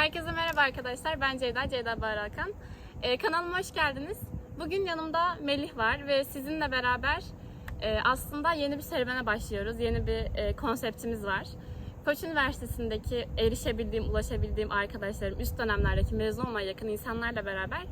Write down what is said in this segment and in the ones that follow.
Herkese merhaba arkadaşlar. Ben Ceyda, Ceyda Barakan. Ee, kanalıma hoş geldiniz. Bugün yanımda Melih var ve sizinle beraber e, aslında yeni bir serüvene başlıyoruz. Yeni bir e, konseptimiz var. Koç Üniversitesi'ndeki erişebildiğim, ulaşabildiğim arkadaşlarım, üst dönemlerdeki mezun olmaya yakın insanlarla beraber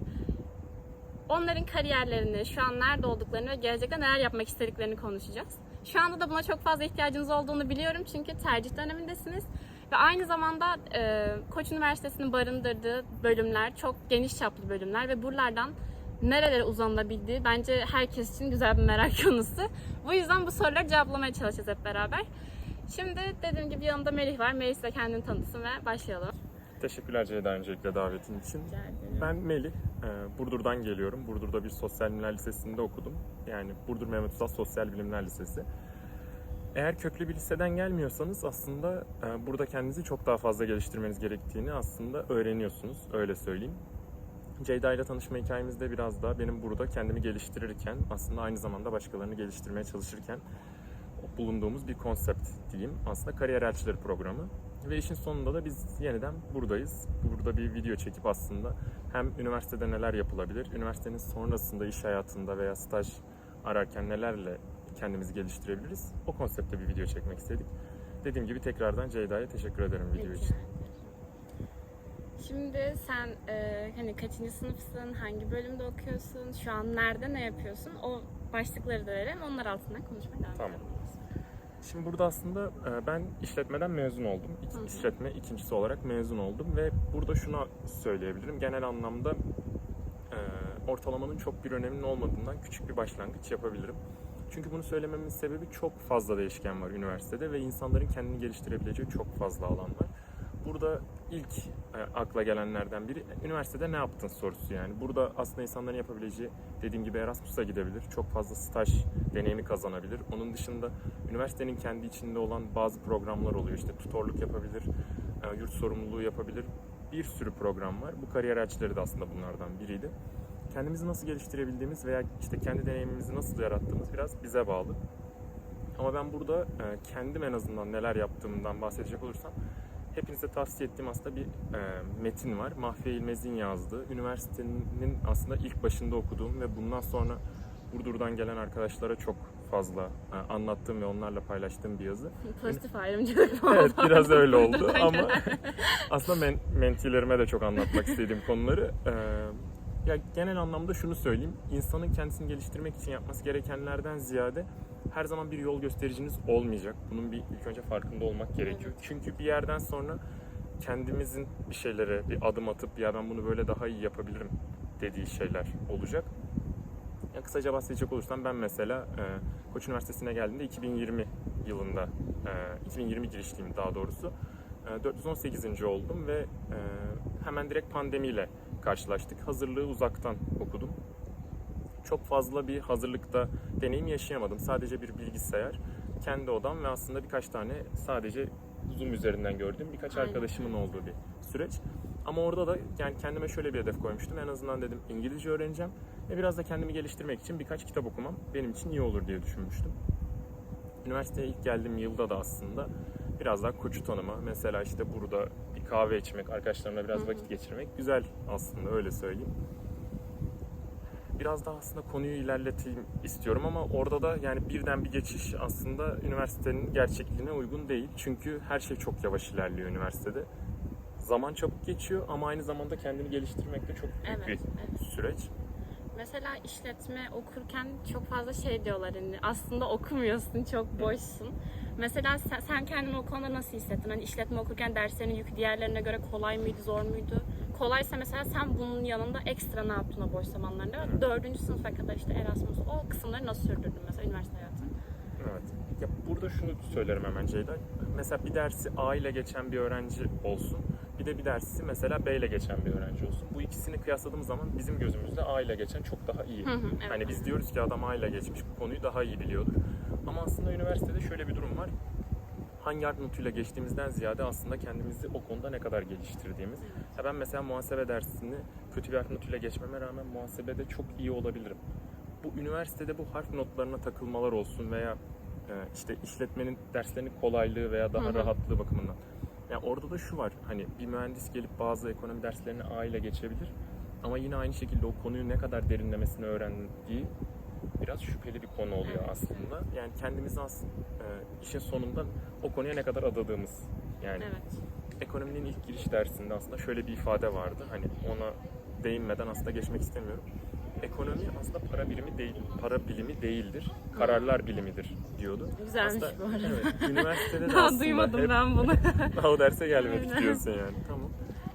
onların kariyerlerini, şu an nerede olduklarını ve gelecekte neler yapmak istediklerini konuşacağız. Şu anda da buna çok fazla ihtiyacınız olduğunu biliyorum çünkü tercih dönemindesiniz. Ve aynı zamanda e, Koç Üniversitesi'nin barındırdığı bölümler çok geniş çaplı bölümler ve buralardan nerelere uzanılabildiği bence herkes için güzel bir merak konusu. Bu yüzden bu soruları cevaplamaya çalışacağız hep beraber. Şimdi dediğim gibi yanımda Melih var. Melih size kendini tanıtsın ve başlayalım. Teşekkürler Ceyda öncelikle davetin için. Ben Melih, e, Burdur'dan geliyorum. Burdur'da bir sosyal bilimler lisesinde okudum. Yani Burdur Mehmet Uzat Sosyal Bilimler Lisesi. Eğer köklü bir liseden gelmiyorsanız aslında e, burada kendinizi çok daha fazla geliştirmeniz gerektiğini aslında öğreniyorsunuz, öyle söyleyeyim. Ceyda ile tanışma hikayemizde biraz daha benim burada kendimi geliştirirken aslında aynı zamanda başkalarını geliştirmeye çalışırken bulunduğumuz bir konsept diyeyim. Aslında kariyer elçileri programı. Ve işin sonunda da biz yeniden buradayız. Burada bir video çekip aslında hem üniversitede neler yapılabilir, üniversitenin sonrasında iş hayatında veya staj ararken nelerle kendimizi geliştirebiliriz. O konseptte bir video çekmek istedik. Dediğim gibi tekrardan Ceyda'ya teşekkür ederim video Rica için. Şimdi sen e, hani kaçıncı sınıfsın, hangi bölümde okuyorsun, şu an nerede ne yapıyorsun? O başlıkları da verelim. Onlar altından konuşmaya devam Tamam. edelim. Şimdi burada aslında e, ben işletmeden mezun oldum. İk-. İşletme ikincisi olarak mezun oldum ve burada şunu söyleyebilirim. Genel anlamda e, ortalamanın çok bir öneminin olmadığından küçük bir başlangıç yapabilirim. Çünkü bunu söylememin sebebi çok fazla değişken var üniversitede ve insanların kendini geliştirebileceği çok fazla alan var. Burada ilk e, akla gelenlerden biri üniversitede ne yaptın sorusu yani. Burada aslında insanların yapabileceği dediğim gibi Erasmus'a gidebilir. Çok fazla staj deneyimi kazanabilir. Onun dışında üniversitenin kendi içinde olan bazı programlar oluyor. İşte tutorluk yapabilir, e, yurt sorumluluğu yapabilir. Bir sürü program var. Bu kariyer elçileri de aslında bunlardan biriydi. Kendimizi nasıl geliştirebildiğimiz veya işte kendi deneyimimizi nasıl yarattığımız biraz bize bağlı. Ama ben burada e, kendim en azından neler yaptığımdan bahsedecek olursam hepinize tavsiye ettiğim aslında bir e, metin var. Mahfiye İlmez'in yazdığı. Üniversitenin aslında ilk başında okuduğum ve bundan sonra Burdur'dan gelen arkadaşlara çok fazla e, anlattığım ve onlarla paylaştığım bir yazı. Pozitif ayrımcılık mı Evet oldu? biraz öyle oldu ama aslında men, mentilerime de çok anlatmak istediğim konuları. e, ya genel anlamda şunu söyleyeyim. İnsanın kendisini geliştirmek için yapması gerekenlerden ziyade her zaman bir yol göstericiniz olmayacak. Bunun bir ilk önce farkında olmak gerekiyor. Çünkü bir yerden sonra kendimizin bir şeylere bir adım atıp ya ben bunu böyle daha iyi yapabilirim dediği şeyler olacak. Ya kısaca bahsedecek olursam ben mesela e, Koç Üniversitesi'ne geldiğimde 2020 yılında, e, 2020 girişliyim daha doğrusu. E, 418. oldum ve e, hemen direkt pandemiyle karşılaştık. Hazırlığı uzaktan okudum. Çok fazla bir hazırlıkta deneyim yaşayamadım. Sadece bir bilgisayar, kendi odam ve aslında birkaç tane sadece Zoom üzerinden gördüğüm birkaç Aynen. arkadaşımın olduğu bir süreç. Ama orada da yani kendime şöyle bir hedef koymuştum. En azından dedim İngilizce öğreneceğim ve biraz da kendimi geliştirmek için birkaç kitap okumam benim için iyi olur diye düşünmüştüm. Üniversiteye ilk geldiğim yılda da aslında biraz daha koçu tanıma. Mesela işte burada bir kahve içmek, arkadaşlarımla biraz vakit geçirmek güzel aslında öyle söyleyeyim. Biraz daha aslında konuyu ilerleteyim istiyorum ama orada da yani birden bir geçiş aslında üniversitenin gerçekliğine uygun değil. Çünkü her şey çok yavaş ilerliyor üniversitede. Zaman çabuk geçiyor ama aynı zamanda kendini geliştirmek de çok büyük Evet, bir evet. süreç. Mesela işletme okurken çok fazla şey diyorlar hani aslında okumuyorsun, çok boşsun. Mesela sen, sen kendini o konuda nasıl hissettin? Hani işletme okurken derslerin yükü diğerlerine göre kolay mıydı, zor muydu? Kolaysa mesela sen bunun yanında ekstra ne yaptın o boş zamanlarında? Evet. Dördüncü sınıfa kadar işte Erasmus, o kısımları nasıl sürdürdün mesela üniversite hayatını? Evet. Ya burada şunu söylerim hemen Ceyda. Mesela bir dersi A ile geçen bir öğrenci olsun. Bir de bir dersi mesela B ile geçen bir öğrenci olsun. Bu ikisini kıyasladığımız zaman bizim gözümüzde A ile geçen çok daha iyi. Hı hı, evet. Hani biz diyoruz ki adam A ile geçmiş bu konuyu daha iyi biliyordur. Ama aslında üniversitede şöyle bir durum var. Hangi notuyla geçtiğimizden ziyade aslında kendimizi o konuda ne kadar geliştirdiğimiz. Ya ben mesela muhasebe dersini kötü bir notuyla geçmeme rağmen muhasebede çok iyi olabilirim. Bu üniversitede bu harf notlarına takılmalar olsun veya e, işte işletmenin derslerinin kolaylığı veya daha Hı hı. rahatlığı bakımından Yani orada da şu var. Hani bir mühendis gelip bazı ekonomi derslerini A ile geçebilir. Ama yine aynı şekilde o konuyu ne kadar derinlemesine öğrendiği biraz şüpheli bir konu oluyor Evet. aslında. Yani kendimizi aslında işin sonunda o konuya ne kadar adadığımız. Yani Evet. ekonominin ilk giriş dersinde aslında şöyle bir ifade vardı. Hani ona değinmeden aslında geçmek istemiyorum. Ekonomi aslında para birimi değil, para bilimi değildir. Kararlar bilimidir diyordu. Güzelmiş Aslında- bu arada. Evet, üniversitede de Daha aslında duymadım hep ben bunu. o derse gelmek Aynen. istiyorsun yani. Tamam.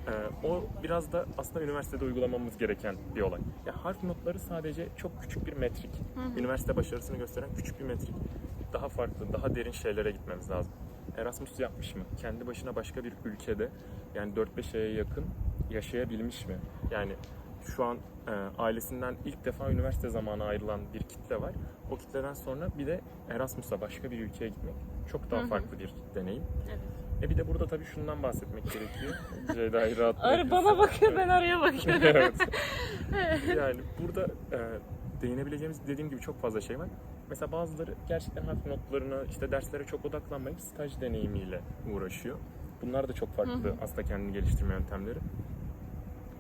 Ee, o biraz da aslında üniversitede uygulamamız gereken bir olay. Ya harf notları sadece çok küçük bir metrik. hı. Üniversite başarısını gösteren küçük bir metrik. Daha farklı, daha derin şeylere gitmemiz lazım. Erasmus yapmış mı? Kendi başına başka bir ülkede yani 4-5 aya yakın yaşayabilmiş mi? Yani şu an e, ailesinden ilk defa üniversite zamanı ayrılan bir kitle var. O kitleden sonra bir de Erasmus'a başka bir ülkeye gitmek çok daha Hı hı. farklı bir deneyim. Evet. E bir de burada tabii şundan bahsetmek gerekiyor. Ceyda'yı rahat Arı bana bakıyor ben araya bakıyorum. evet. yani burada e, değinebileceğimiz dediğim gibi çok fazla şey var. Mesela bazıları gerçekten harf notlarına, işte derslere çok odaklanmayıp staj deneyimiyle uğraşıyor. Bunlar da çok farklı Hı hı. aslında kendini geliştirme yöntemleri.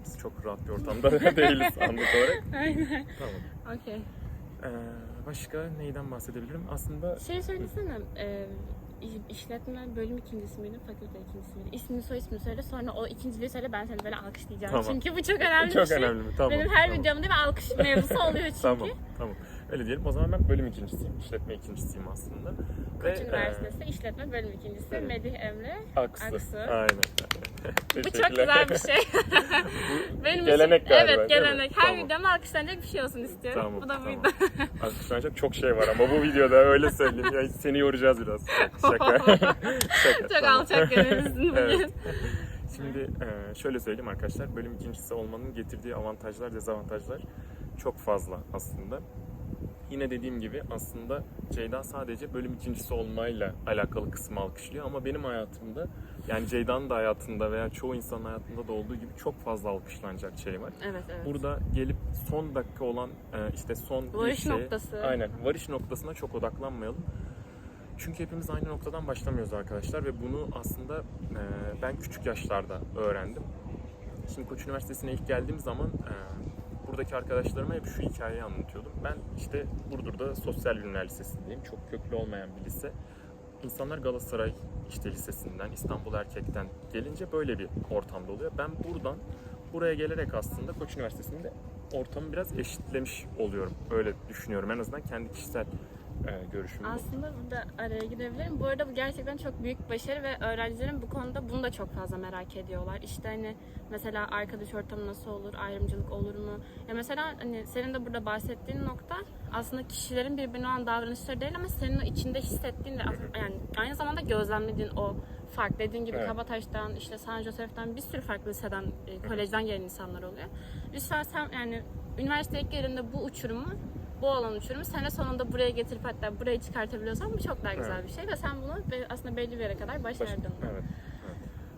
Biz çok rahat bir ortamda değiliz anlık olarak. Aynen. Tamam. Okey. Ee, başka neyden bahsedebilirim? Aslında Şey söylesene. E, işletme bölüm ikincisi miydi, fakülte ikincisi miydi? İsmini soy ismini söyle sonra o ikinciliği söyle ben seni böyle alkışlayacağım. Tamam. Çünkü bu çok önemli çok bir şey. önemli. Tamam. Benim her tamam. videomda bir alkış mevzusu oluyor çünkü. Tamam, tamam. Öyle diyelim. O zaman ben bölüm ikincisiyim. İşletme ikincisiyim aslında. Koç Ve, Üniversitesi İşletme Bölüm İkincisi evet. Medih Emre. Aksı. Aksı. Aynen. Bu çok güzel bir şey. Benim gelenek için, galiba, Evet gelenek. Her Tamam. videomda alkışlanacak bir şey olsun istiyorum. Tamam, bu da tamam. buydu. Alkışlanacak çok şey var ama bu videoda öyle söyleyeyim. Ya, seni yoracağız biraz. Şaka. Şaka. çok tamam. alçak gönüllüsün bugün. Evet. Şimdi e, şöyle söyleyeyim arkadaşlar. Bölüm ikincisi olmanın getirdiği avantajlar, dezavantajlar çok fazla aslında. Yine dediğim gibi aslında Ceyda sadece bölüm ikincisi olmayla alakalı kısmı alkışlıyor ama benim hayatımda yani Ceyda'nın da hayatında veya çoğu insanın hayatında da olduğu gibi çok fazla alkışlanacak şey var. Evet evet. Burada gelip son dakika olan e, işte son Varış şeye- noktası. Aynen varış noktasına çok odaklanmayalım. Çünkü hepimiz aynı noktadan başlamıyoruz arkadaşlar ve bunu aslında e, ben küçük yaşlarda öğrendim. Şimdi Koç Üniversitesi'ne ilk geldiğim zaman e, buradaki arkadaşlarıma hep şu hikayeyi anlatıyordum. Ben işte Burdur'da Sosyal Bilimler Lisesi'ndeyim. Çok köklü olmayan bir lise. İnsanlar Galatasaray işte lisesinden, İstanbul Erkek'ten gelince böyle bir ortamda oluyor. Ben buradan buraya gelerek aslında Koç Üniversitesi'nde ortamı biraz eşitlemiş oluyorum. Öyle düşünüyorum. En azından kendi kişisel e, görüşüm bu. Aslında burada araya girebilirim. Bu arada bu gerçekten çok büyük başarı ve öğrencilerin bu konuda bunu da çok fazla merak ediyorlar. İşte hani mesela arkadaş ortamı nasıl olur, ayrımcılık olur mu? Ya mesela hani senin de burada bahsettiğin nokta aslında kişilerin birbirine olan davranışları değil ama senin o içinde hissettiğin ve yani aynı zamanda gözlemlediğin o fark. Dediğin gibi Evet. Kabataş'tan, işte San Josef'ten bir sürü farklı liseden, e, kolejden gelen insanlar oluyor. Lütfen sen yani üniversiteye ilk geldiğinde bu uçurumu bu olan uçurumu sene sonunda buraya getirip hatta buraya çıkartabiliyorsan bu çok daha güzel Evet. bir şey ve sen bunu aslında belli bir yere kadar Baş- başardın. Evet, evet.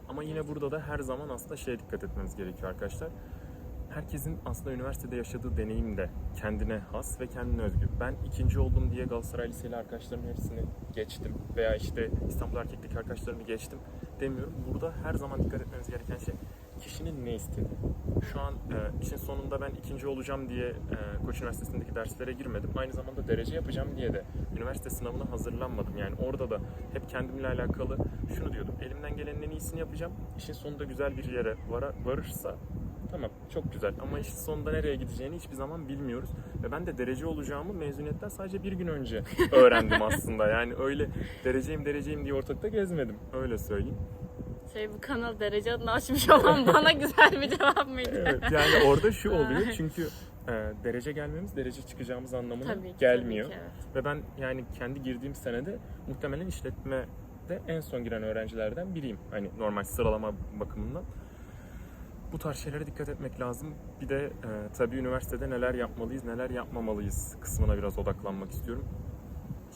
Ama yine burada da her zaman aslında şeye dikkat etmemiz gerekiyor arkadaşlar. Herkesin aslında üniversitede yaşadığı deneyim de kendine has ve kendine özgü. Ben ikinci oldum diye Galatasaray Liseli arkadaşlarımın hepsini geçtim veya işte İstanbul Erkek'teki arkadaşlarımı geçtim demiyorum. Burada her zaman dikkat etmemiz gereken şey kişinin ne istediği. Şu an e, işin sonunda ben ikinci olacağım diye e, Koç Üniversitesi'ndeki derslere girmedim. Aynı zamanda derece yapacağım diye de üniversite sınavına hazırlanmadım. Yani orada da hep kendimle alakalı şunu diyordum. Elimden gelenin en iyisini yapacağım. İşin sonunda güzel bir yere vara, varırsa tamam çok güzel. Ama işin sonunda nereye gideceğini hiçbir zaman bilmiyoruz. Ve ben de derece olacağımı mezuniyetten sadece bir gün önce öğrendim aslında. Yani öyle dereceyim dereceyim diye ortalıkta gezmedim. Öyle söyleyeyim. Şey bu kanal derece adını açmış olan bana güzel bir cevap mıydı? Evet yani orada şu oluyor çünkü e, derece gelmemiz derece çıkacağımız anlamına Tabii ki, gelmiyor. tabii ki, evet. Ve ben yani kendi girdiğim senede muhtemelen işletmede en son giren öğrencilerden biriyim. Hani normal sıralama bakımından. Bu tarz şeylere dikkat etmek lazım. Bir de e, tabii üniversitede neler yapmalıyız, neler yapmamalıyız kısmına biraz odaklanmak istiyorum.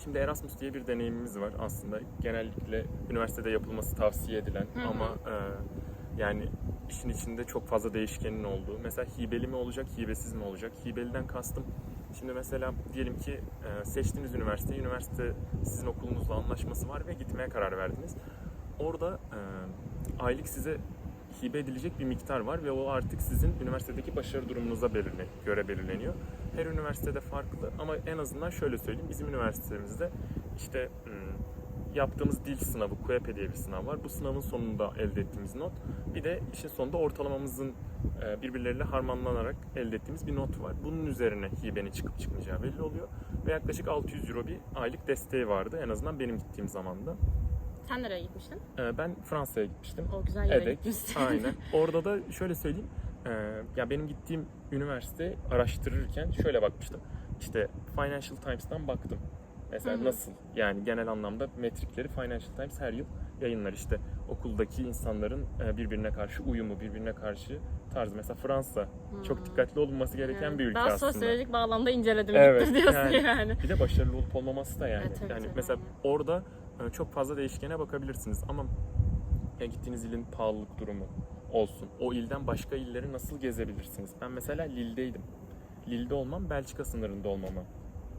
Şimdi Erasmus diye bir deneyimimiz var aslında. Genellikle üniversitede yapılması tavsiye edilen Hı hı. ama e, yani işin içinde çok fazla değişkenin olduğu. Mesela hibeli mi olacak, hibesiz mi olacak? Hibeliden kastım Şimdi mesela diyelim ki e, seçtiğiniz üniversite, üniversite sizin okulunuzla anlaşması var ve gitmeye karar verdiniz. Orada e, aylık size hibe edilecek bir miktar var ve o artık sizin üniversitedeki başarı durumunuza belirle, göre belirleniyor. Her üniversitede farklı ama en azından şöyle söyleyeyim bizim üniversitemizde işte yaptığımız dil sınavı, QEP diye bir sınav var. Bu sınavın sonunda elde ettiğimiz not. Bir de işin sonunda ortalamamızın e, birbirleriyle harmanlanarak elde ettiğimiz bir not var. Bunun üzerine hibenin çıkıp çıkmayacağı belli oluyor. Ve yaklaşık 600 euro bir aylık desteği vardı. En azından benim gittiğim zamanda. Sen nereye gitmiştin? E, Ben Fransa'ya gitmiştim. O güzel yere Evet, gitmişsin. aynen. Orada da şöyle söyleyeyim. e, ya benim gittiğim üniversite araştırırken şöyle bakmıştım. İşte Financial Times'tan baktım. Mesela Hı hı. nasıl? Yani genel anlamda metrikleri Financial Times her yıl yayınlar. İşte okuldaki insanların e, birbirine karşı uyumu, birbirine karşı tarzı. Mesela Fransa çok Hmm. dikkatli olunması gereken Evet. bir ülke Daha aslında. sosyolojik bağlamda inceledim Evet, diyorsun yani- yani. Bir de başarılı olup olmaması da yani. Evet, yani tabii, mesela orada çok fazla değişkene bakabilirsiniz ama ya gittiğiniz ilin pahalılık durumu olsun. O ilden başka illeri nasıl gezebilirsiniz? Ben mesela Lille'deydim. Lille'de olmam Belçika sınırında olmama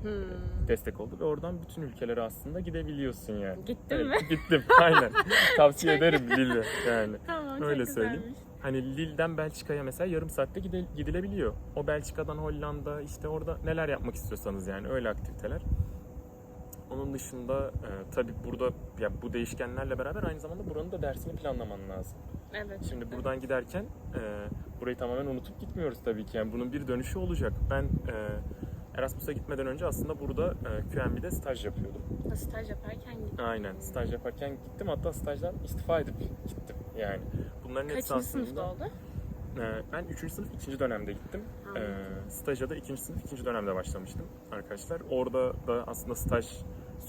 Hmm. destek oldu ve oradan bütün ülkelere aslında gidebiliyorsun yani. Gittin Evet, mi? Gittim. Aynen. Tavsiye ederim Lille'i yani. Tamam Öyle söyleyeyim. güzelmiş. Hani Lille'den Belçika'ya mesela yarım saatte gidilebiliyor. O Belçika'dan Hollanda işte orada neler yapmak istiyorsanız yani öyle aktiviteler. Onun dışında e, tabii burada ya bu değişkenlerle beraber aynı zamanda buranın da dersini planlaman lazım. Evet. Şimdi buradan giderken e, burayı tamamen unutup gitmiyoruz tabii ki. Yani bunun bir dönüşü olacak. Ben e, Erasmus'a gitmeden önce aslında burada e, QMB'de staj yapıyordum. Staj yaparken gittim. Aynen. Staj yaparken gittim. Hatta stajdan istifa edip gittim yani. Bunların hepsi Kaçıncı aslında... sınıfta oldu? Ee, Ben 3. sınıf 2. dönemde gittim. Ee, staja da 2. sınıf 2. dönemde başlamıştım arkadaşlar. Orada da aslında staj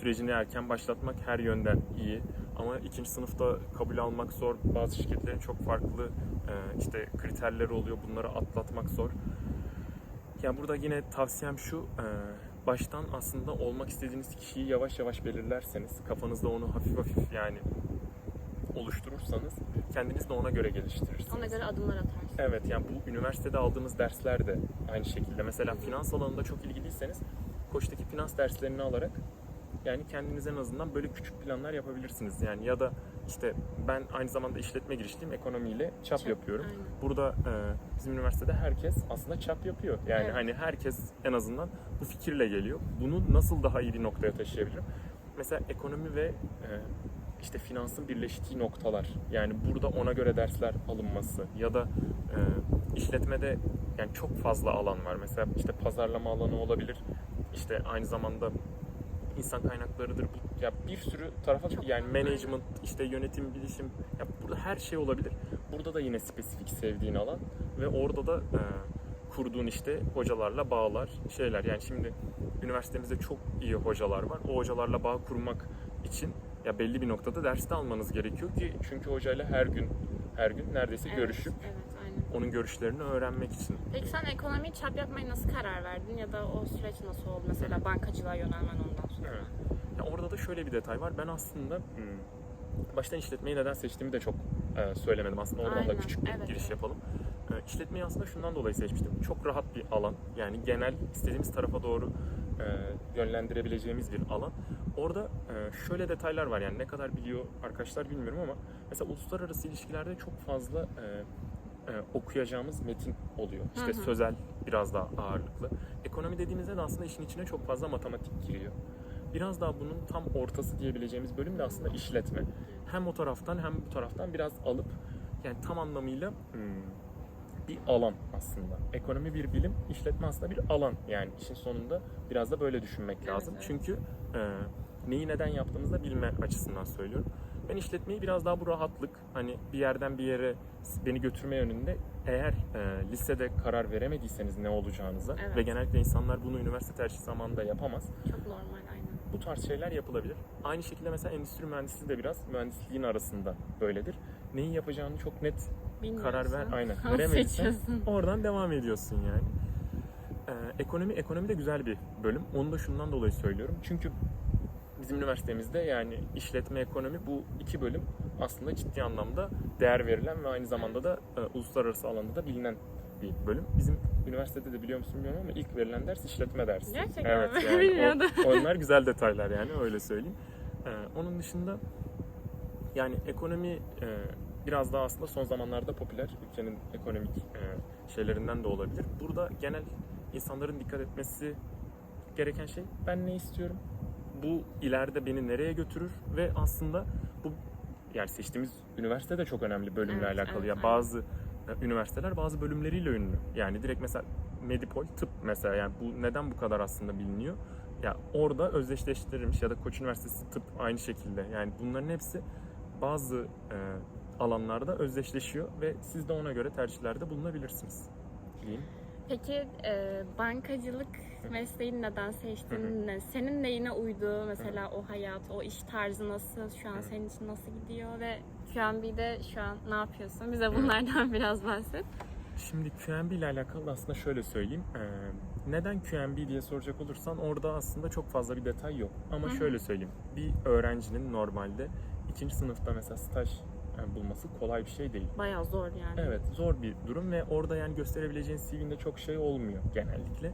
sürecini erken başlatmak her yönden iyi. Ama 2. sınıfta kabul almak zor. Bazı şirketlerin çok farklı e, işte kriterleri oluyor. Bunları atlatmak zor. Yani burada yine tavsiyem şu. e, Baştan aslında olmak istediğiniz kişiyi yavaş yavaş belirlerseniz, kafanızda onu hafif hafif yani oluşturursanız kendiniz de ona göre geliştirirsiniz. Ona göre adımlar atarsın. Evet yani bu üniversitede aldığımız dersler de aynı şekilde. Mesela finans alanında çok ilgiliyseniz Koç'taki finans derslerini alarak yani kendinize en azından böyle küçük planlar yapabilirsiniz. Yani ya da işte ben aynı zamanda işletme girişliyim, ekonomiyle çap, Çap, yapıyorum. aynen. Burada e, bizim üniversitede herkes aslında çap yapıyor. Yani Evet. hani herkes en azından bu fikirle geliyor. Bunu nasıl daha iyi bir noktaya taşıyabilirim? Mesela ekonomi ve e, işte finansın birleştiği noktalar. Yani burada ona göre dersler alınması ya da e, işletmede yani çok fazla alan var. Mesela işte pazarlama alanı olabilir. İşte aynı zamanda insan kaynaklarıdır. Bu- Ya bir sürü tarafa Çok yani management, işte yönetim, bilişim ya burada her şey olabilir. Burada da yine spesifik sevdiğin alan ve orada da e, kurduğun işte hocalarla bağlar, şeyler. Yani şimdi üniversitemizde çok iyi hocalar var. O hocalarla bağ kurmak için ya belli bir noktada ders de almanız gerekiyor ki çünkü hocayla her gün her gün neredeyse Evet, görüşüp Evet. Onun görüşlerini öğrenmek için. Peki sen ekonomiyi çap yapmaya nasıl karar verdin ya da o süreç nasıl oldu? Mesela bankacılığa yönelmen ondan sonra. Evet. Ya orada da şöyle bir detay var. Ben aslında hmm, baştan işletmeyi neden seçtiğimi de çok e, söylemedim. Aslında oradan da Aynen, küçük bir evet, giriş yapalım. E, işletmeyi aslında şundan dolayı seçmiştim. Çok rahat bir alan. Yani genel istediğimiz tarafa doğru e, yönlendirebileceğimiz bir alan. Orada e, şöyle detaylar var. Yani ne kadar biliyor arkadaşlar bilmiyorum ama mesela uluslararası ilişkilerde çok fazla e, e, okuyacağımız metin oluyor. İşte Hı hı. sözel biraz daha ağırlıklı. Ekonomi dediğimizde de aslında işin içine çok fazla matematik giriyor. Biraz daha bunun tam ortası diyebileceğimiz bölüm de aslında işletme. Hem o taraftan hem bu taraftan biraz alıp yani tam anlamıyla hmm, bir alan aslında. Ekonomi bir bilim, işletme aslında bir alan. Yani işin sonunda biraz da böyle düşünmek Evet, lazım. evet. Çünkü e, neyi neden yaptığımızı da bilme açısından söylüyorum. Ben işletmeyi biraz daha bu rahatlık, hani bir yerden bir yere beni götürme yönünde eğer e, lisede karar veremediyseniz ne olacağınıza Evet. ve genellikle insanlar bunu üniversite tercih zamanında yapamaz. Çok normal aynen. Bu tarz şeyler yapılabilir. Aynı şekilde mesela endüstri mühendisliği de biraz mühendisliğin arasında böyledir. Neyi yapacağını çok net Bilmiyorsun. karar ver, aynen veremediysen oradan devam ediyorsun yani. Ee, ekonomi ekonomi de güzel bir bölüm. Onu da şundan dolayı söylüyorum. Çünkü bizim üniversitemizde yani işletme ekonomi bu iki bölüm aslında ciddi anlamda değer verilen ve aynı zamanda da e, uluslararası alanda da bilinen bir bölüm. Bizim üniversitede de biliyor musun bilmiyorum ama ilk verilen ders işletme dersi. Gerçekten evet, mi? yani o- onlar güzel detaylar yani öyle söyleyeyim. Ee, onun dışında Yani ekonomi e, biraz daha aslında son zamanlarda popüler. Ülkenin ekonomik e, şeylerinden de olabilir. Burada genel insanların dikkat etmesi gereken şey ben ne istiyorum? Bu ileride beni nereye götürür? Ve aslında bu yani seçtiğimiz üniversite de çok önemli bölümle Evet, alakalı. evet, ya bazı e, üniversiteler bazı bölümleriyle ünlü. Yani direkt mesela Medipol tıp mesela yani bu neden bu kadar aslında biliniyor? Ya orada özdeşleştirilmiş ya da Koç Üniversitesi tıp aynı şekilde. Yani bunların hepsi bazı e, alanlarda özdeşleşiyor ve siz de ona göre tercihlerde bulunabilirsiniz. Diyeyim. Peki e, bankacılık mesleğini neden hı. Ne? Senin neyine uydu? Mesela o hayat, o iş tarzı nasıl? Şu an senin için nasıl gidiyor? Ve QMB'de şu an ne yapıyorsun? Bize bunlardan biraz bahset. Şimdi QMB ile alakalı aslında şöyle söyleyeyim. Ee, neden QMB diye soracak olursan orada aslında çok fazla bir detay yok. Ama şöyle söyleyeyim. Bir öğrencinin normalde ikinci sınıfta mesela staj e, bulması kolay bir şey değil. Bayağı zor yani. Evet zor bir durum ve orada yani gösterebileceğin CV'nde çok şey olmuyor genellikle.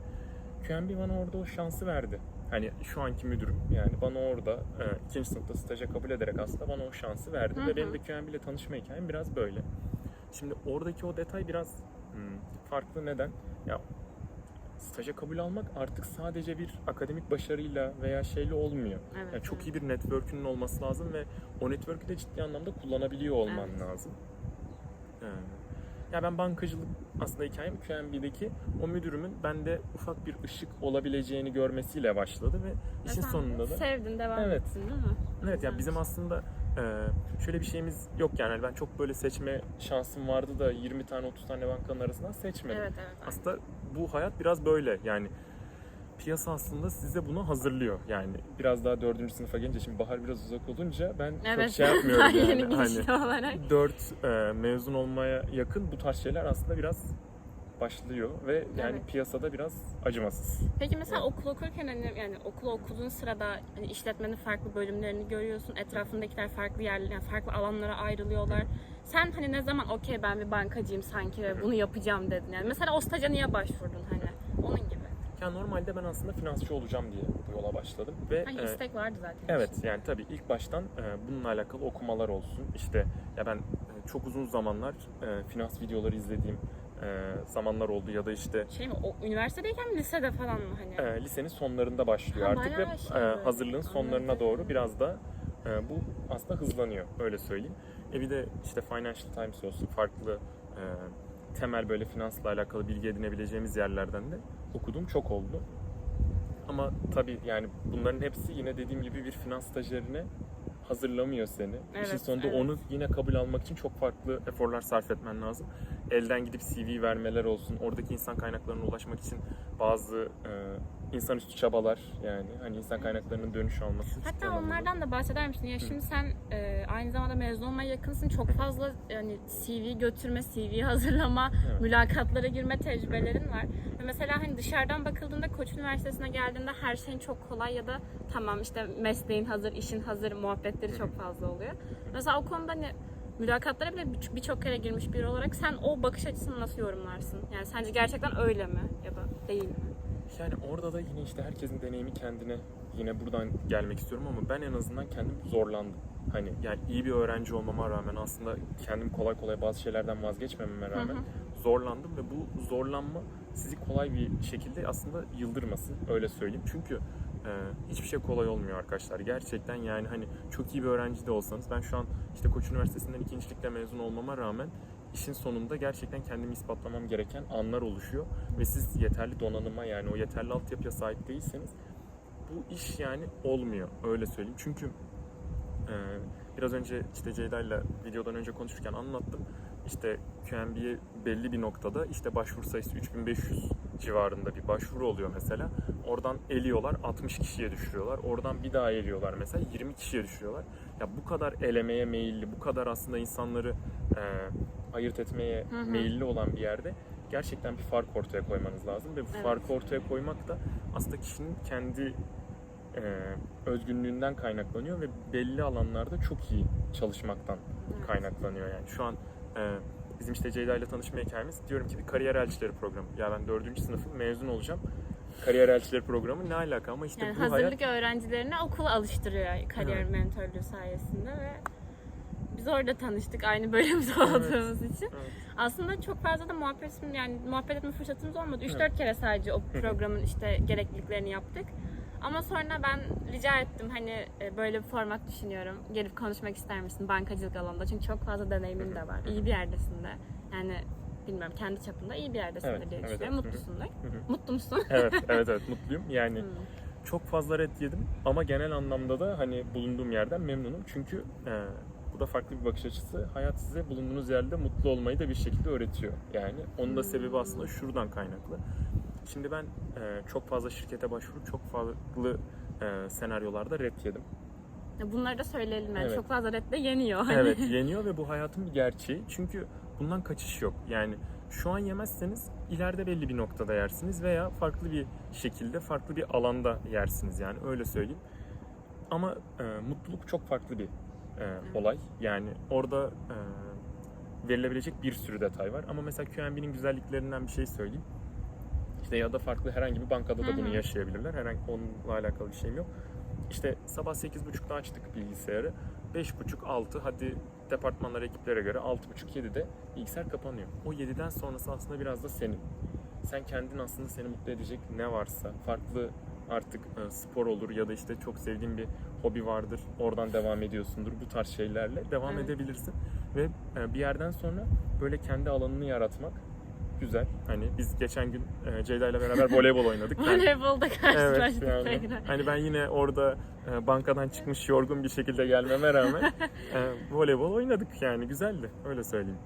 QMB bana orada o şansı verdi. Hani şu anki müdürüm yani bana orada e, ikinci sınıfta staja kabul ederek aslında bana o şansı verdi. Hı hı. Ve benim de QMB ile tanışma hikayem biraz böyle. Şimdi oradaki o detay biraz hmm, farklı. Neden? Ya staja kabul almak artık sadece bir akademik başarıyla veya şeyle olmuyor. Evet, Yani çok evet. iyi bir network'ünün olması lazım ve o network'ü de ciddi anlamda kullanabiliyor olman Evet. lazım. Ee, ya ben bankacılık aslında hikayem QNB'deki o müdürümün bende ufak bir ışık olabileceğini görmesiyle başladı ve işin sen sonunda da Sevdin, devam Evet. ettin değil mi? Evet ya Güzelmiş. bizim aslında e, şöyle bir şeyimiz yok yani Hani ben çok böyle seçme şansım vardı da 20 tane 30 tane bankanın arasından seçmedim. Evet evet. aynen. Aslında bu hayat biraz böyle yani piyasa aslında size bunu hazırlıyor yani biraz daha dördüncü sınıfa gelince şimdi bahar biraz uzak olunca ben Evet. çok şey yapmıyorum yani hani olarak. 4 e, mezun olmaya yakın bu tarz şeyler aslında biraz başlıyor ve yani Evet. piyasada biraz acımasız. Peki mesela Evet. okul okurken hani yani okul okuduğun sırada hani işletmenin farklı bölümlerini görüyorsun. Etrafındakiler farklı yerler, yani farklı alanlara ayrılıyorlar. Sen hani ne zaman okey ben bir bankacıyım sanki ve bunu yapacağım dedin. Yani mesela o staja niye başvurdun hani? Ya normalde ben aslında finansçı olacağım diye bu yola başladım ve Hani e, istek vardı zaten. Evet yani tabii ilk baştan e, bununla alakalı okumalar olsun. İşte ya ben e, çok uzun zamanlar e, finans videoları izlediğim e, zamanlar oldu ya da işte Şey mi o üniversitedeyken mi lisede falan mı hani? e, lisenin sonlarında başlıyor Ha, artık ve şey e, hazırlığın sonlarına Anladım. doğru biraz da e, bu aslında hızlanıyor öyle söyleyeyim. E bir de işte Financial Times olsun farklı e, temel böyle finansla alakalı bilgi edinebileceğimiz yerlerden de okuduğum çok oldu. Ama tabii yani bunların hepsi yine dediğim gibi bir finans stajyerine hazırlamıyor seni. Evet, İşin sonunda evet. onu yine kabul almak için çok farklı eforlar sarf etmen lazım. Elden gidip CV vermeler olsun, oradaki insan kaynaklarına ulaşmak için bazı e, insanüstü çabalar yani hani insan kaynaklarının dönüş alması. Hatta onlardan da bahseder misin? Ya şimdi sen e, aynı zamanda mezun olmaya yakınsın. Çok fazla yani CV götürme, CV hazırlama, Evet. mülakatlara girme tecrübelerin var. Ve mesela hani dışarıdan bakıldığında Koç Üniversitesi'ne geldiğinde her şeyin çok kolay ya da tamam işte mesleğin hazır, işin hazır muhabbetleri çok fazla oluyor. Mesela o konuda hani mülakatlara bile bir- birçok kere girmiş biri olarak sen o bakış açısını nasıl yorumlarsın? Yani sence gerçekten öyle mi ya da değil mi? Yani orada da yine işte herkesin deneyimi kendine yine buradan gelmek istiyorum ama ben en azından kendim zorlandım. Hani yani iyi bir öğrenci olmama rağmen aslında kendim kolay kolay bazı şeylerden vazgeçmememe rağmen hı. zorlandım ve bu zorlanma sizi kolay bir şekilde aslında yıldırmasın öyle söyleyeyim. Çünkü e, hiçbir şey kolay olmuyor arkadaşlar. Gerçekten yani hani çok iyi bir öğrenci de olsanız ben şu an işte Koç Üniversitesi'nden ikincilikle mezun olmama rağmen işin sonunda gerçekten kendimi ispatlamam gereken anlar oluşuyor ve siz yeterli donanıma yani o yeterli altyapıya sahip değilseniz bu iş yani olmuyor öyle söyleyeyim. Çünkü e, biraz önce işte Ceyda ile videodan önce konuşurken anlattım. İşte QMB'ye belli bir noktada işte başvuru sayısı 3500 civarında bir başvuru oluyor mesela. Oradan eliyorlar 60 kişiye düşürüyorlar. Oradan bir daha eliyorlar mesela 20 kişiye düşürüyorlar. Ya bu kadar elemeye meyilli, bu kadar aslında insanları e, ayırt etmeye Hı hı. meyilli olan bir yerde gerçekten bir fark ortaya koymanız lazım ve bu Evet. farkı ortaya koymak da aslında kişinin kendi e, özgünlüğünden kaynaklanıyor ve belli alanlarda çok iyi çalışmaktan Evet. kaynaklanıyor yani. Şu an e, bizim işte Ceyda ile tanışma hikayemiz diyorum ki bir kariyer elçileri programı. Ya ben dördüncü sınıfım mezun olacağım. Kariyer elçileri programı ne alaka ama işte Yani bu hazırlık hayat öğrencilerini okula alıştırıyor kariyer Evet. mentörlüğü sayesinde ve Biz orada tanıştık aynı bölümde olduğumuz için. Evet. Aslında çok fazla da muhabbet yani muhabbet etme fırsatımız olmadı. 3-4 Evet. kere sadece o programın işte gerekliliklerini yaptık. Ama sonra ben rica ettim hani e, böyle bir format düşünüyorum. Gelip konuşmak ister misin bankacılık alanında? Çünkü çok fazla deneyimin de var. İyi bir yerdesin de. Yani bilmiyorum kendi çapında iyi bir yerdesin Evet, diye evet, düşünüyorum. evet. Mutlusundur. hı. Mutlu musun? evet, evet, evet mutluyum. Yani Hmm. çok fazla red yedim ama genel anlamda da hani bulunduğum yerden memnunum. Çünkü e, bu da farklı bir bakış açısı. Hayat size bulunduğunuz yerde mutlu olmayı da bir şekilde öğretiyor. Yani onun da sebebi aslında şuradan kaynaklı. Şimdi ben e, çok fazla şirkete başvurup çok farklı e, senaryolarda red yedim. Bunları da söyleyelim yani Evet. çok fazla red de yeniyor. Hani. Evet yeniyor ve bu hayatın bir gerçeği. Çünkü bundan kaçış yok. Yani şu an yemezseniz ileride belli bir noktada yersiniz veya farklı bir şekilde farklı bir alanda yersiniz yani öyle söyleyeyim. Ama e, mutluluk çok farklı bir e, olay. Yani orada e, verilebilecek bir sürü detay var. Ama mesela QNB'nin güzelliklerinden bir şey söyleyeyim. İşte ya da farklı herhangi bir bankada da bunu yaşayabilirler. Herhangi onunla alakalı bir şeyim yok. İşte sabah 8.30'da açtık bilgisayarı. 5.30-6 hadi departmanlara ekiplere göre 6.30-7'de bilgisayar kapanıyor. O 7'den sonrası aslında biraz da senin. Sen kendin aslında seni mutlu edecek ne varsa farklı artık e, spor olur ya da işte çok sevdiğin bir hobi vardır. Oradan devam ediyorsundur. Bu tarz şeylerle devam Evet. edebilirsin. Ve e, bir yerden sonra böyle kendi alanını yaratmak güzel. Hani biz geçen gün e, Ceyda ile beraber voleybol oynadık. Voleybolda Evet karşılaştık yani. tekrar. Hani ben yine orada e, bankadan çıkmış yorgun bir şekilde gelmeme rağmen e, voleybol oynadık yani güzeldi öyle söyleyeyim.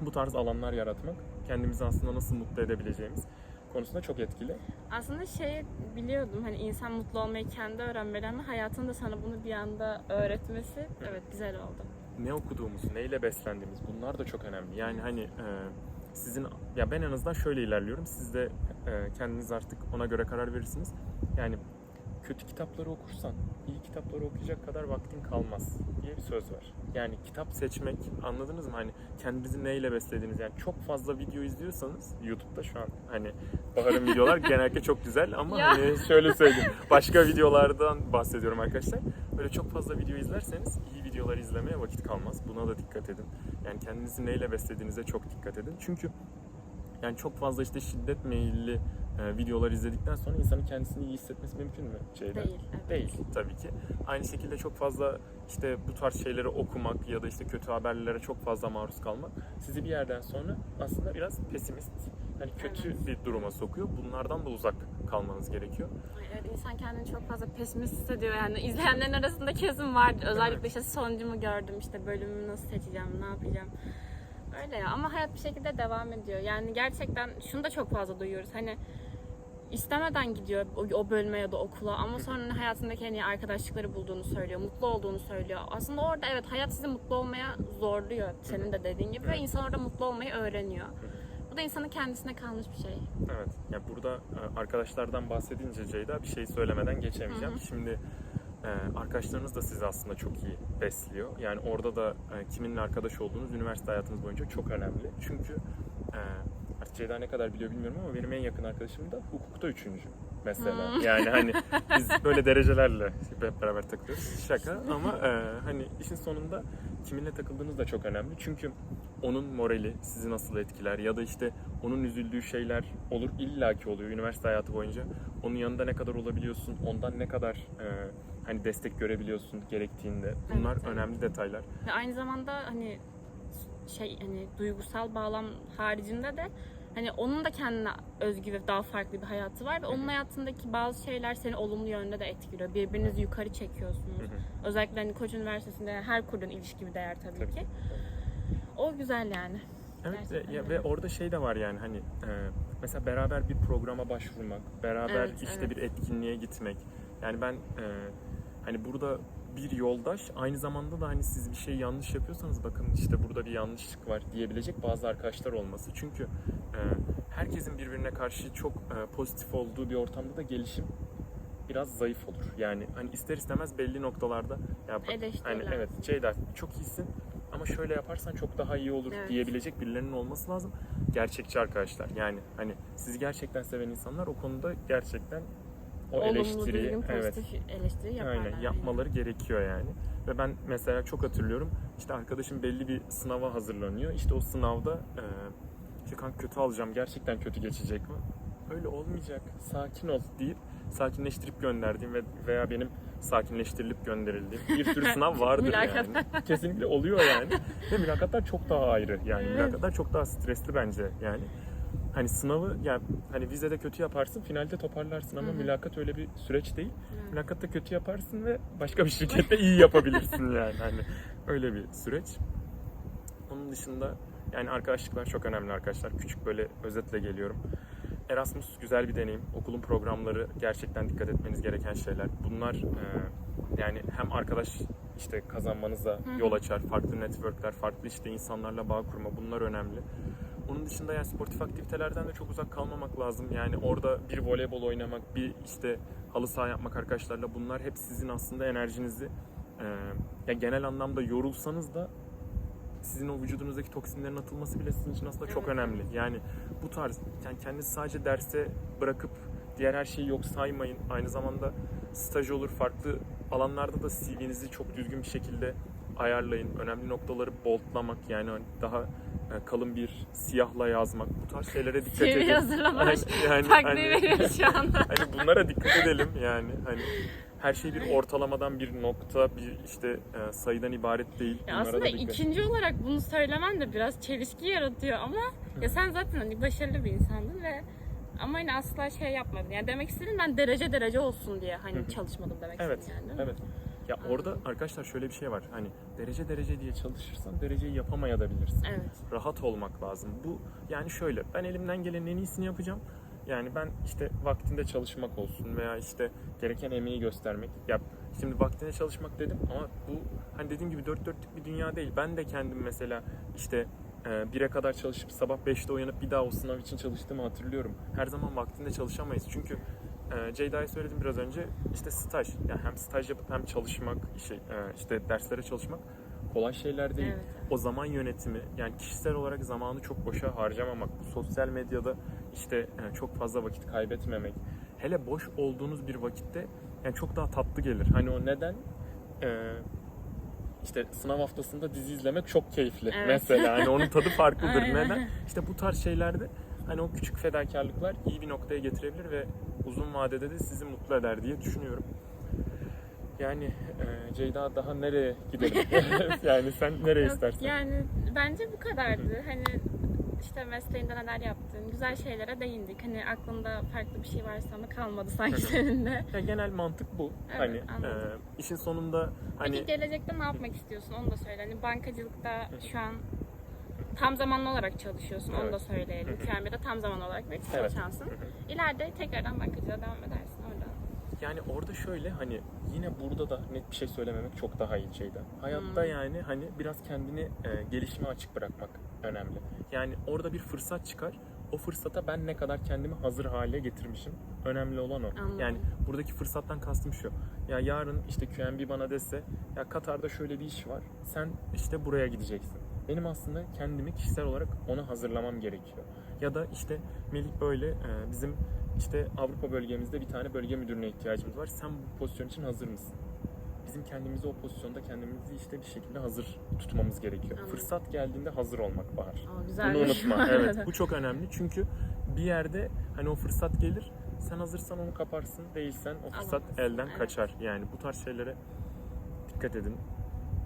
Bu tarz alanlar yaratmak kendimizi aslında nasıl mutlu edebileceğimiz konusunda çok etkili. Aslında şey biliyordum hani insan mutlu olmayı kendi öğrenmeli ama hayatın da sana bunu bir anda öğretmesi evet güzel oldu. Ne okuduğumuz, neyle beslendiğimiz bunlar da çok önemli. Yani hani e, sizin ya ben en azından şöyle ilerliyorum. Siz de e, kendiniz artık ona göre karar verirsiniz. Yani kötü kitapları okursan iyi kitapları okuyacak kadar vaktin kalmaz diye bir söz var. Yani kitap seçmek anladınız mı? Hani kendinizi neyle beslediğiniz yani çok fazla video izliyorsanız YouTube'da şu an hani Bahar'ın videolar genellikle çok güzel ama Ya. hani şöyle söyleyeyim başka videolardan bahsediyorum arkadaşlar. Böyle çok fazla video izlerseniz iyi videolar izlemeye vakit kalmaz. Buna da dikkat edin. Yani kendinizi neyle beslediğinize çok dikkat edin. Çünkü yani çok fazla işte şiddet meyilli e, videolar izledikten sonra insanın kendisini iyi hissetmesi mümkün mü? Şeyden? Değil. Evet. Değil tabii ki. Aynı şekilde çok fazla işte bu tarz şeyleri okumak ya da işte kötü haberlere çok fazla maruz kalmak sizi bir yerden sonra aslında biraz pesimist, hani kötü Evet. bir duruma sokuyor. Bunlardan da uzak kalmanız gerekiyor. Evet insan kendini çok fazla pesimist hissediyor yani izleyenlerin arasında kesin vardır. Özellikle Evet. işte sonucumu gördüm işte bölümümü nasıl seçeceğim ne yapacağım. Öyle ya ama hayat bir şekilde devam ediyor. Yani gerçekten şunu da çok fazla duyuyoruz. Hani istemeden gidiyor o, bölüme ya da okula ama sonra hayatındaki en iyi arkadaşlıkları bulduğunu söylüyor, mutlu olduğunu söylüyor. Aslında orada evet hayat sizi mutlu olmaya zorluyor senin de dediğin gibi ve insan orada mutlu olmayı öğreniyor. Bu da insanın kendisine kalmış bir şey. Evet. Ya burada e, arkadaşlardan bahsedince Ceyda bir şey söylemeden geçemeyeceğim. Hı hı. Şimdi e, arkadaşlarınız da sizi aslında çok iyi besliyor. Yani orada da e, kiminle arkadaş olduğunuz üniversite hayatınız boyunca çok önemli. Çünkü Ceyda ne kadar biliyor bilmiyorum ama benim en yakın arkadaşım da hukukta üçüncü mesela. Hmm. Yani hani biz böyle derecelerle hep beraber takılıyoruz. Şaka ama e, hani işin sonunda kiminle takıldığınız da çok önemli. Çünkü onun morali sizi nasıl etkiler ya da işte onun üzüldüğü şeyler olur illaki oluyor üniversite hayatı boyunca. Onun yanında ne kadar olabiliyorsun, ondan ne kadar e, hani destek görebiliyorsun gerektiğinde. Bunlar Evet, evet. önemli detaylar. Ve aynı zamanda hani şey hani duygusal bağlam haricinde de hani onun da kendine özgü ve daha farklı bir hayatı var ve onun hayatındaki bazı şeyler seni olumlu yönde de etkiliyor. Birbirinizi yukarı çekiyorsunuz. Özellikle hani Koç Üniversitesi'nde her kurduğun ilişki bir değer tabii, Tabii. ki. O güzel yani. Evet ve, Gerçekten ya, öyle. ve orada şey de var yani hani e, mesela beraber bir programa başvurmak, beraber Evet, işte evet. bir etkinliğe gitmek. Yani ben e, hani burada bir yoldaş aynı zamanda da hani siz bir şey yanlış yapıyorsanız bakın işte burada bir yanlışlık var diyebilecek bazı arkadaşlar olması. Çünkü e, herkesin birbirine karşı çok e, pozitif olduğu bir ortamda da gelişim biraz zayıf olur. Yani hani ister istemez belli noktalarda ya bak, hani evet Ceyda çok iyisin ama şöyle yaparsan çok daha iyi olur Evet. diyebilecek birilerinin olması lazım. Gerçekçi arkadaşlar. Yani hani sizi gerçekten seven insanlar o konuda gerçekten o Olumlu, eleştiriyi düzgün, evet pozitif eleştiri yaparlar. aynen yapmaları gerekiyor yani. Ve ben mesela çok hatırlıyorum işte arkadaşım belli bir sınava hazırlanıyor. İşte o sınavda e, işte kanka kötü alacağım gerçekten kötü geçecek mi? Öyle olmayacak sakin ol deyip sakinleştirip gönderdiğim ve veya benim sakinleştirilip gönderildiğim bir sürü sınav vardır yani. Kesinlikle oluyor yani. Ve mülakatlar çok daha ayrı yani mülakatlar çok daha stresli bence yani. Hani sınavı yani hani vizede kötü yaparsın finalde toparlarsın ama Hı hı. mülakat öyle bir süreç değil. Evet. Mülakatta kötü yaparsın ve başka bir şirkette iyi yapabilirsin yani hani öyle bir süreç. Onun dışında yani arkadaşlıklar çok önemli arkadaşlar. Küçük böyle özetle geliyorum. Erasmus güzel bir deneyim. Okulun programları gerçekten dikkat etmeniz gereken şeyler. Bunlar e, yani hem arkadaş işte kazanmanıza yol açar. Farklı networkler, farklı işte insanlarla bağ kurma bunlar önemli. Onun dışında yani sportif aktivitelerden de çok uzak kalmamak lazım. Yani orada bir voleybol oynamak, bir işte halı saha yapmak arkadaşlarla bunlar hep sizin aslında enerjinizi e, ya genel anlamda yorulsanız da sizin o vücudunuzdaki toksinlerin atılması bile sizin için aslında çok önemli. Yani bu tarz yani kendinizi sadece derse bırakıp diğer her şeyi yok saymayın. Aynı zamanda staj olur, farklı alanlarda da CV'nizi çok düzgün bir şekilde ayarlayın. Önemli noktaları boldlamak yani daha kalın bir siyahla yazmak. Bu tarz şeylere dikkat edin. CV hazırlamak. Yani, yani, Taktiği hani- veriyoruz şu anda. hani bunlara dikkat edelim yani hani her şey bir ortalamadan bir nokta bir işte e, sayıdan ibaret değil. Ya Bunlara aslında ikinci olarak bunu söylemen de biraz çelişki yaratıyor ama ya sen zaten hani başarılı bir insandın ve ama yine asla şey yapmadın. Yani demek istedim ben derece derece olsun diye hani çalışmadım demek Evet, istedim yani. evet. Ya orada arkadaşlar şöyle bir şey var. Hani derece derece diye çalışırsan dereceyi yapamayabilirsin. Evet. Rahat olmak lazım. Bu yani şöyle ben elimden gelenin en iyisini yapacağım. Yani ben işte vaktinde çalışmak olsun veya işte gereken emeği göstermek. Ya şimdi vaktinde çalışmak dedim ama bu hani dediğim gibi dört dörtlük bir dünya değil. Ben de kendim mesela işte e, 1'e kadar çalışıp sabah 5'te uyanıp bir daha o sınav için çalıştığımı hatırlıyorum. Her zaman vaktinde çalışamayız. Çünkü e, Ceyda'ya söyledim biraz önce işte staj. Yani hem staj yapıp hem çalışmak, işte, e, işte derslere çalışmak kolay şeyler değil. Evet. O zaman yönetimi yani kişisel olarak zamanı çok boşa harcamamak, bu sosyal medyada işte e, çok fazla vakit kaybetmemek. Hele boş olduğunuz bir vakitte yani çok daha tatlı gelir. Hani o neden? E, işte sınav haftasında dizi izlemek çok keyifli Evet. mesela. Hani onun tadı farklıdır. Neden? İşte bu tarz şeylerde hani o küçük fedakarlıklar iyi bir noktaya getirebilir ve uzun vadede de sizi mutlu eder diye düşünüyorum. Yani e, Ceyda daha nereye gidelim? yani sen nereye Yok, istersen. Yani bence bu kadardı. Hani işte mesleğinde neler yaptın, güzel şeylere değindik. Hani aklında farklı bir şey varsa ama kalmadı sanki senin de. Ya genel mantık bu. Evet, hani anladım. e, işin sonunda hani Peki gelecekte ne yapmak istiyorsun onu da söyle. Hani bankacılıkta şu an tam zamanlı olarak çalışıyorsun onu da söyleyelim. QMB'de tam zamanlı olarak bir Evet. çalışansın. İleride tekrardan bankacılığa devam edersin orada. yani orada şöyle hani yine burada da net bir şey söylememek çok daha iyi şeyden. Hayatta Hmm. yani hani biraz kendini e, gelişime açık bırakmak önemli. Yani orada bir fırsat çıkar. O fırsata ben ne kadar kendimi hazır hale getirmişim. Önemli olan o. Anladım. Yani buradaki fırsattan kastım şu. Ya yarın işte QNB bana dese ya Katar'da şöyle bir iş var. Sen işte buraya gideceksin. Benim aslında kendimi kişisel olarak ona hazırlamam gerekiyor. Ya da işte Melih böyle e, bizim işte Avrupa bölgemizde bir tane bölge müdürüne ihtiyacımız var. Sen bu pozisyon için hazır mısın? Bizim kendimizi o pozisyonda kendimizi işte bir şekilde hazır tutmamız gerekiyor. Anladım. Fırsat geldiğinde hazır olmak Bahar. Aa, güzel. Bunu unutma. Evet, bu çok önemli. Çünkü bir yerde hani o fırsat gelir. Sen hazırsan onu kaparsın, değilsen o fırsat Alamazsın, elden evet. kaçar. Yani bu tarz şeylere dikkat edin.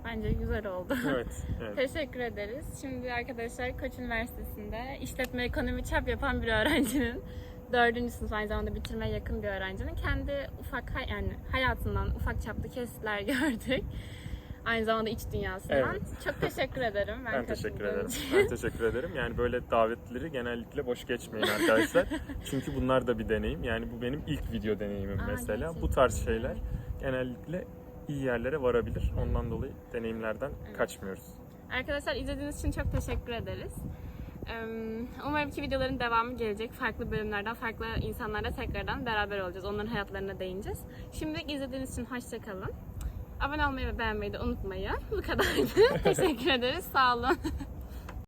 Bence güzel oldu. Evet. evet. Teşekkür ederiz. Şimdi arkadaşlar Koç Üniversitesi'nde işletme ekonomi çap yapan bir öğrencinin dördüncü sınıf aynı zamanda bitirmeye yakın bir öğrencinin kendi ufak hay- yani hayatından ufak çaplı kesitler gördük. Aynı zamanda iç dünyasından. Evet. Çok teşekkür ederim. Ben, Ben teşekkür ederim. için. Ben teşekkür ederim. Yani böyle davetleri genellikle boş geçmeyin arkadaşlar. Çünkü bunlar da bir deneyim. Yani bu benim ilk video deneyimim Aa, mesela. gerçekten. Bu tarz şeyler genellikle iyi yerlere varabilir. Ondan dolayı deneyimlerden Evet. kaçmıyoruz. Arkadaşlar izlediğiniz için çok teşekkür ederiz. Umarım ki videoların devamı gelecek. Farklı bölümlerden, farklı insanlarla tekrardan beraber olacağız. Onların hayatlarına değineceğiz. Şimdi izlediğiniz için hoşçakalın. Abone olmayı ve beğenmeyi de unutmayın. Bu kadardı. teşekkür ederiz. Sağ olun.